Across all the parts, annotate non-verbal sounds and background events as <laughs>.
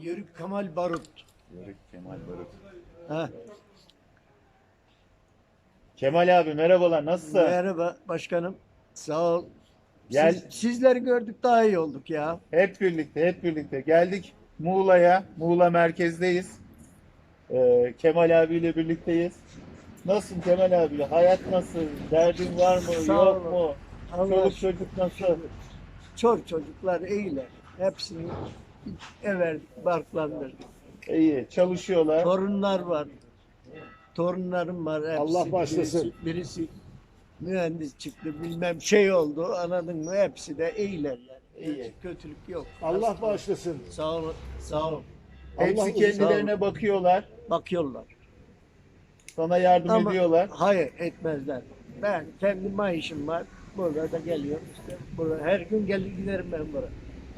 Yörük Kemal Barut. Yörük Kemal Barut. Ha, Kemal abi merhabalar nasılsın? merhaba başkanım. Sağ ol. Gel. Siz- sizleri gördük daha iyi olduk ya. Hep birlikte hep birlikte geldik Muğla'ya. Muğla merkezdeyiz. Ee, Kemal abiyle birlikteyiz. Nasılsın Kemal abi? Hayat nasıl? Derdin var mı? Sağ yok olun. mu? Allah Çoluk çocuk nasıl? Çok çocuklar iyiler. Hepsini evet barklandırdık. İyi. Çalışıyorlar. Torunlar var. Torunlarım var. Hepsi. Allah başlasın. Birisi, birisi mühendis çıktı bilmem şey oldu anladın mı? Hepsi de iyilerler. İyi. Kötülük yok. Allah bağışlasın. Sağ ol. Sağ ol. Hepsi Allah kendilerine bakıyorlar. Bakıyorlar. Sana yardım Ama ediyorlar. hayır etmezler. Ben kendi maaşım var. Burada da geliyorum işte. Burada her gün gelir giderim ben buraya.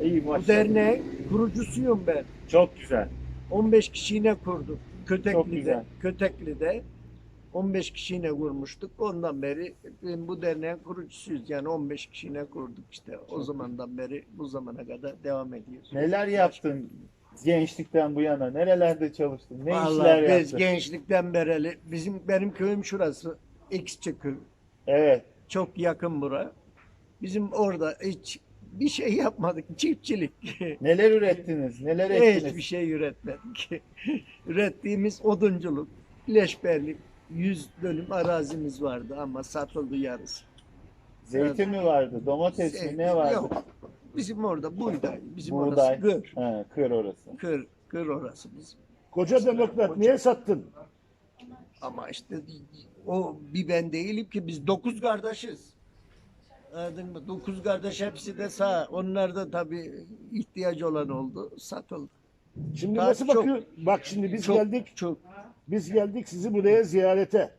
İyi Bu maşallah. derneğin kurucusuyum ben. Çok güzel. 15 kişiyle kurduk. Kötekli'de. güzel. Kötekli'de 15 kişiyle kurmuştuk. Ondan beri ben bu derneğin kurucusuyuz. Yani 15 kişiyle kurduk işte. O zamandan beri bu zamana kadar devam ediyoruz. Neler yaptın gençlikten bu yana? Nerelerde çalıştın? Ne işler Vallahi biz yaptın? gençlikten beri bizim benim köyüm şurası. Xçe köy. Evet. Çok yakın bura. Bizim orada hiç bir şey yapmadık. Çiftçilik. Neler ürettiniz? Neler Hiçbir ettiniz? şey üretmedik. Ürettiğimiz odunculuk, leşberlik, 100 dönüm arazimiz vardı ama satıldı yarısı. Zeytin mi vardı? Domates mi? Ne vardı? Yok. Bizim orada buğday, bizim Buğday. orası gır. He, kır orası. Kır, kır orası bizim. Koca demokrat niye sattın? Ama işte o bir ben değilim ki biz dokuz kardeşiz. Anladın mı? Dokuz kardeş hepsi de sağ. Onlar da tabii ihtiyacı olan oldu. Satıldı. Şimdi Daha nasıl çok- bakıyor? Bak şimdi biz çok, geldik. Çok. Biz geldik sizi buraya ziyarete.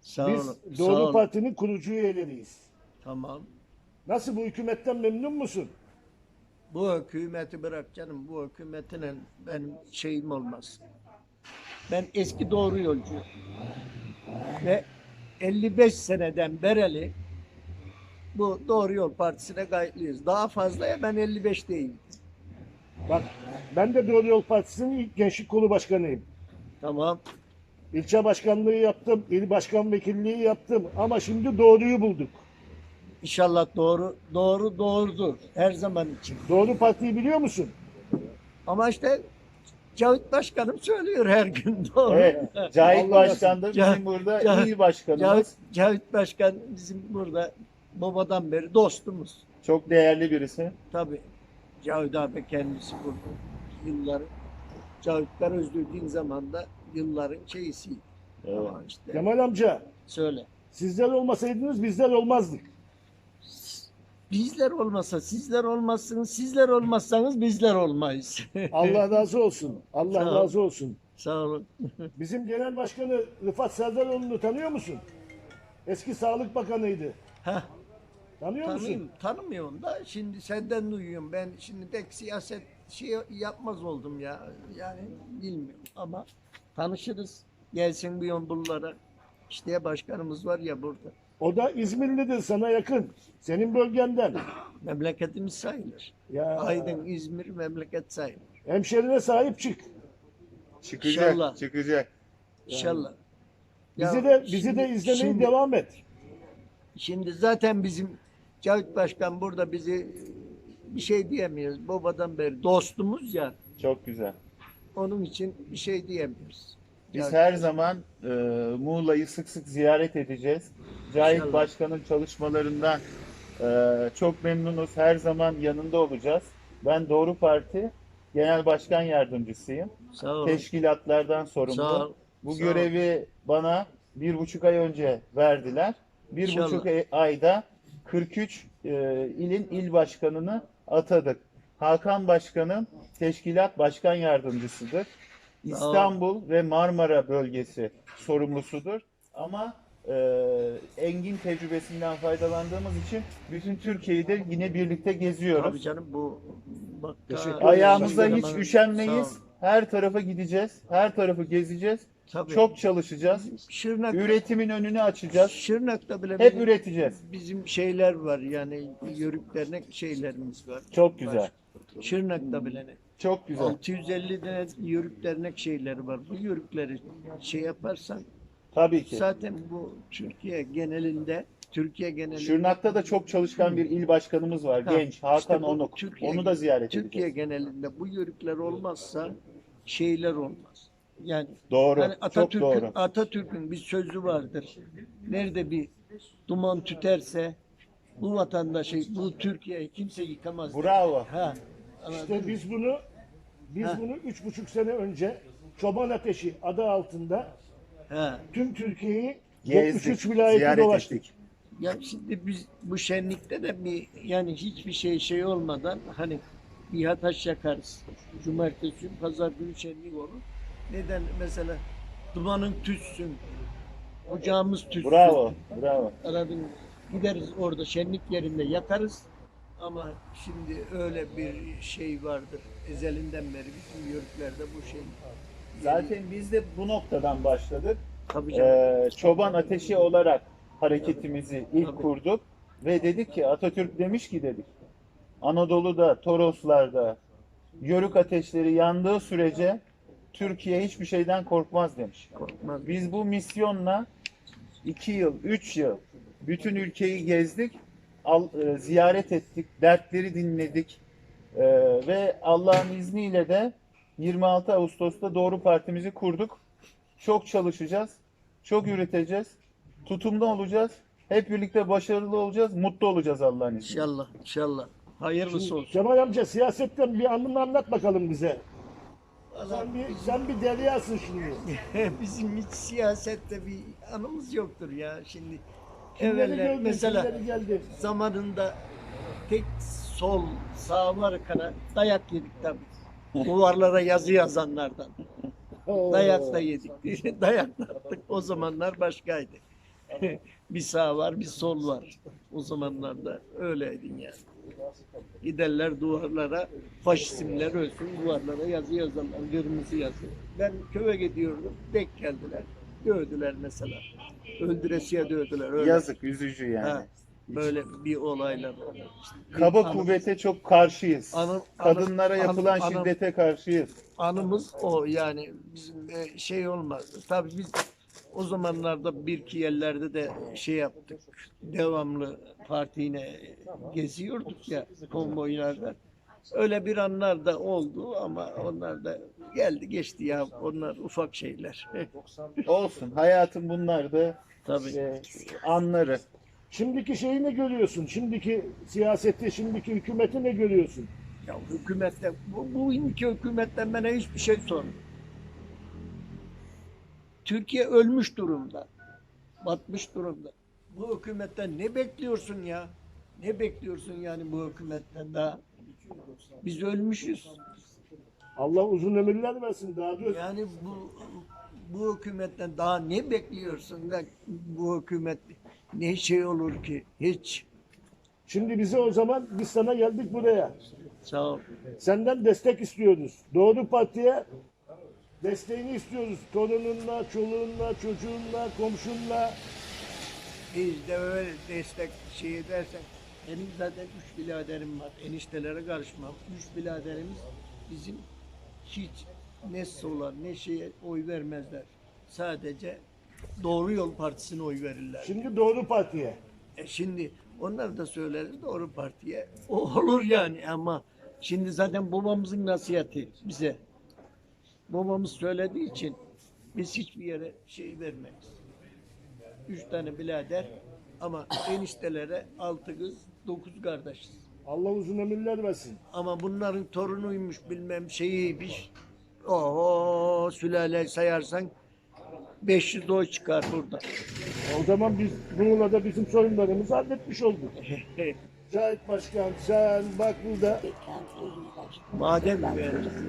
Sağ Biz olun. sağ Doğru olun. Parti'nin kurucu üyeleriyiz. Tamam. Nasıl bu hükümetten memnun musun? Bu hükümeti bırak canım. Bu hükümetine benim şeyim olmaz. Ben eski doğru yolcu ve 55 seneden bereli bu Doğru Yol Partisi'ne kayıtlıyız. Daha fazlaya ben 55 değilim. Bak ben de Doğru Yol Partisi'nin ilk gençlik kolu başkanıyım. Tamam. İlçe başkanlığı yaptım, il başkan vekilliği yaptım ama şimdi doğruyu bulduk. İnşallah doğru, doğru doğrudur. Her zaman için. Doğru Parti'yi biliyor musun? Ama işte Cavit Başkanım söylüyor her gün doğru. Evet. Cahit Allah Başkan da bizim burada Ca- il başkanımız. Cavit, Cavit Başkan bizim burada babadan beri dostumuz. Çok değerli birisi. Tabii. Cavit abi kendisi burada. Yılların. Cavitler özlediğin zaman da yılların şeysiydi. Evet. Ama işte Kemal amca söyle. sizler olmasaydınız bizler olmazdık. Bizler olmasa sizler olmazsınız, sizler olmazsanız bizler olmayız. <laughs> Allah razı olsun. Allah Sağ ol. razı olsun. Sağ olun. <laughs> Bizim genel başkanı Rıfat Serdaroğlu'nu tanıyor musun? Eski Sağlık Bakanıydı. Heh, Tanıyor musun? tanıyım, tanımıyorum da şimdi senden duyuyorum. Ben şimdi pek siyaset şey yapmaz oldum ya. Yani bilmiyorum ama tanışırız. Gelsin bir yon buralara. İşte başkanımız var ya burada. O da İzmirlidir sana yakın. Senin bölgenden. <clears throat> Memleketimiz sayılır. Ya Aydın, İzmir memleket sayılır. hemşerine sahip çık. Çıkacak. İnşallah. Çıkacak. İnşallah. Bizi Ya de bizi şimdi- de izlemeye şimdi- devam et. Şimdi zaten bizim Cavit Başkan burada bizi bir şey diyemiyoruz. Babadan beri dostumuz ya. Çok güzel. Onun için bir şey diyemiyoruz. Biz Cavit her Başkan. zaman e, Muğla'yı sık sık ziyaret edeceğiz. Cahit İnşallah. Başkan'ın çalışmalarından e, çok memnunuz. Her zaman yanında olacağız. Ben Doğru Parti Genel Başkan Yardımcısıyım. Sağ ol. Teşkilatlardan sorumlu. Sağ ol. Bu Sağ görevi bana bir buçuk ay önce verdiler. Bir İnşallah. buçuk ay- ayda 43 e, ilin il başkanını atadık. Hakan Başkan'ın teşkilat başkan yardımcısıdır. İstanbul ve Marmara bölgesi sorumlusudur. Ama e, engin tecrübesinden faydalandığımız için bütün Türkiye'yi de yine birlikte geziyoruz. Tabii canım bu bak Teşekkür daha- ederim. Ayağımıza hiç üşenmeyiz. Her tarafa gideceğiz. Her tarafı gezeceğiz. Tabii. Çok çalışacağız. Şırnak, Üretimin önünü açacağız. Şırnak'ta bile Hep bizim, üreteceğiz. bizim şeyler var yani yörük dernek şeylerimiz var. Çok güzel. Şırnak'ta bile ne? Çok güzel. 650 tane yörük dernek şeyleri var. Bu yörükleri şey yaparsan Tabii ki. zaten bu Türkiye genelinde Türkiye genelinde Şırnak'ta da çok çalışkan bir il başkanımız var. Ha, Genç Hakan işte bu Onuk. Türkiye- Onu da ziyaret Türkiye edeceğiz. genelinde bu yörükler olmazsa şeyler olmaz. Yani Doğru. Çok Atatürk'ün doğru. Atatürk'ün bir sözü vardır. Nerede bir duman tüterse bu vatandaşı, bu Türkiye'yi kimse yıkamaz. der. Bravo. Ha. anladın İşte biz bunu biz Ha. bunu üç buçuk sene önce Çoban Ateşi adı altında Ha. tüm Türkiye'yi Gezdik, 73 vilayeti dolaştık. ettik. Ya şimdi biz bu şenlikte de bir yani hiçbir şey şey olmadan hani bir hataş yakarız. Cumartesi pazar günü şenlik olur. Neden mesela dumanın tütsün, ocağımız tütsün. Bravo. Bravo. Anladın mı? Gideriz orada şenlik yerinde yakarız. Ama şimdi öyle bir şey vardır. Ezelinden beri bütün yörüklerde bu şey. Zaten biz de bu noktadan başladık. Tabii canım. Ee, çoban ateşi olarak hareketimizi ilk Tabii. kurduk ve dedik ki Atatürk demiş ki dedik Anadolu'da, Toroslar'da yörük ateşleri yandığı sürece Türkiye hiçbir şeyden korkmaz demiş. Korkmaz. Biz bu misyonla iki yıl, üç yıl bütün ülkeyi gezdik, al, e, ziyaret ettik, dertleri dinledik E, ve Allah'ın izniyle de 26 Ağustos'ta Doğru Partimizi kurduk. Çok çalışacağız, çok üreteceğiz, tutumlu olacağız, hep birlikte başarılı olacağız, mutlu olacağız Allah'ın izniyle. İnşallah, inşallah. Hayırlısı olsun. Kemal amca siyasetten bir anını anlat bakalım bize. Sen bir, sen bir deryasın şimdi. <laughs> Bizim hiç siyasette bir anımız yoktur ya şimdi. Kimleri gördün, mesela kimleri geldi. zamanında tek sol sağ var kana dayak yedik tabii. Duvarlara yazı yazanlardan. Dayak da yedik. <laughs> Dayak da attık. O zamanlar başkaydı. <laughs> bir sağ var, bir sol var. O zamanlarda öyleydin yani. Giderler duvarlara, faşizmler ölsün, duvarlara yazı yazarlar, kırmızı yazı. Ben köye gidiyordum, denk geldiler. Dövdüler mesela. Öldüresiye dövdüler. Öyle. Yazık, üzücü yani. Ha, böyle bir olaylar Kaba anı- kuvvete çok karşıyız. Anı- Kadınlara anı- yapılan anı- şiddete karşıyız. anımız o yani bizim e, şey olmaz. Tabii biz o zamanlarda bir iki yerlerde de şey yaptık. Devamlı partiyle geziyorduk ya konvoylarda. Öyle bir anlar da oldu ama onlar da geldi geçti ya. Onlar ufak şeyler. <laughs> Olsun. Hayatın bunlar da Tabii. e, anları. Şimdiki şeyi ne görüyorsun? Şimdiki siyaseti, şimdiki hükümeti ne görüyorsun? Ya hükümette, bu, bu iki hükümetten bana hiçbir şey sorma. Türkiye ölmüş durumda. Batmış durumda. Bu hükümetten ne bekliyorsun ya? Ne bekliyorsun yani bu hükümetten daha? Biz ölmüşüz. Allah uzun ömürler versin daha dur. Yani bu bu hükümetten daha ne bekliyorsun da bu hükümet ne şey olur ki? Hiç. Şimdi bize o zaman biz sana geldik buraya. Sağ ol. Senden destek istiyoruz. Doğru Parti'ye desteğini istiyoruz. Torununla, çoluğunla, çocuğunla, komşunla. Biz de öyle destek şey edersen benim zaten üç biraderim var. Eniştelere karışmam. Üç biraderimiz bizim hiç ne sola ne şeye oy vermezler. Sadece Doğru Yol Partisi'ne oy verirler. Şimdi Doğru Parti'ye. E şimdi onlar da söyleriz Doğru Parti'ye. O olur yani ama şimdi zaten babamızın nasihati bize. Babamız söylediği için biz hiçbir yere şey vermeyiz. Üç tane birader ama eniştelere altı kız, dokuz kardeşiz. Allah uzun ömürler versin. Ama bunların torunuymuş bilmem şeyiymiş. Oho sülale sayarsan 500 oy çıkar burada. O zaman biz Muğla'da bizim sorunlarımızı halletmiş olduk. <laughs> Cahit Başkan, sen bak burada Maden mühendisi.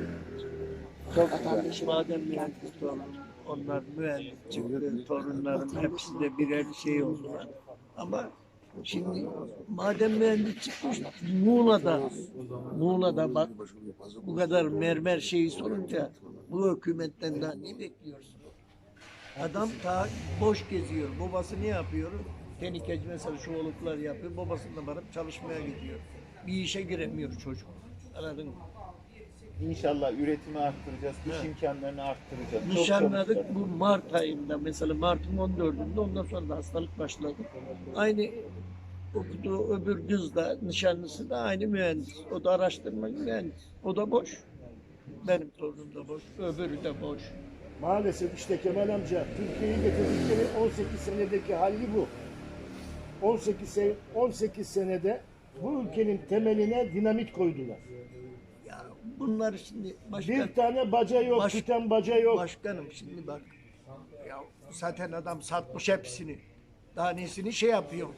Çok güzel. Maden mühendisi torun. Onlar mühendis çıktı. Torunların hepsi de birer şey oldular. Ama şimdi maden mühendisi çıkmış Muğla'da Muğla'da bak bu kadar mermer şeyi sorunca bu hükümetten daha ne bekliyorsun? Adam ta boş geziyor. Babası ne yapıyor? Tenikeci mesela şu oluklar yapıyor. Babasıyla varıp çalışmaya gidiyor. Bir işe giremiyor çocuk. Anladın mı? İnşallah üretimi arttıracağız, iş Evet. imkanlarını arttıracağız. Nişanladık bu Mart ayında mesela Mart'ın 14'ünde ondan sonra da hastalık başladı. Aynı okuduğu öbür kız da nişanlısı da aynı mühendis. O da araştırmacı mühendis. O da boş. Benim torunum da boş. Öbürü de boş. Maalesef işte Kemal amca Türkiye'yi getirdikleri 18 senedeki hali bu. 18 sene, 18 senede bu ülkenin temeline dinamit koydular. Bunlar şimdi başkan, Bir tane baca yok, Baş- tüten baca yok. başkanım şimdi bak. Ya zaten adam satmış hepsini. Daha nesini şey yapıyor.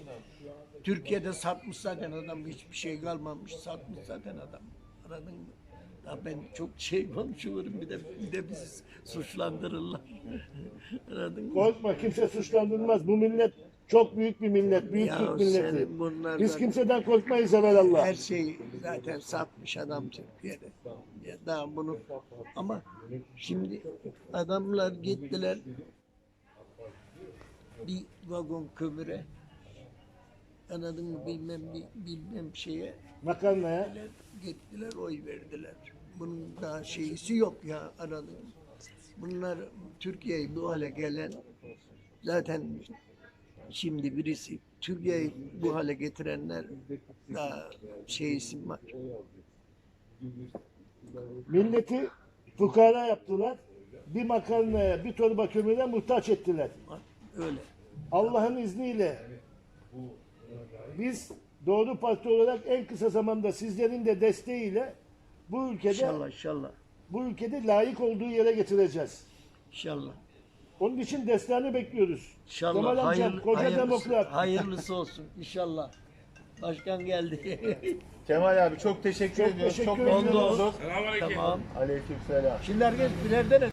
Türkiye'de satmış zaten adam hiçbir şey kalmamış. Satmış zaten adam. Anladın mı? Ya ben çok şey konuşuyorum bir de bir de bizi suçlandırırlar. <laughs> Anladın mı? Korkma kimse suçlandırmaz. Bu millet çok büyük bir millet, büyük Ya Türk milleti. Biz kimseden korkmayız evvelallah. Her şeyi zaten satmış adam Türkiye'de. Ya daha bunu ama şimdi adamlar gittiler bir vagon kömüre anladın mı bilmem bir bilmem şeye Makarnaya. gittiler, gittiler oy verdiler. Bunun daha şeysi yok ya anladın mı? Bunlar Türkiye'yi bu hale gelen zaten şimdi birisi Türkiye'yi bu hale getirenler daha şeysi var. Milleti fukara yaptılar. Bir makarnaya, bir torba kömüre muhtaç ettiler. Öyle. Allah'ın izniyle biz Doğru Parti olarak en kısa zamanda sizlerin de desteğiyle bu ülkede İnşallah inşallah. bu ülkede layık olduğu yere getireceğiz. İnşallah. Onun için desteğini bekliyoruz. İnşallah. Kemal amcam, Hayırlı- koca hayırlısı, demokrat. hayırlısı olsun. İnşallah. Başkan geldi. <laughs> Kemal abi çok teşekkür Çok ediyoruz. teşekkür çok ediyoruz. memnun Oldu. olduk. tamam. Aleykümselam. Şimdi herkes birer tane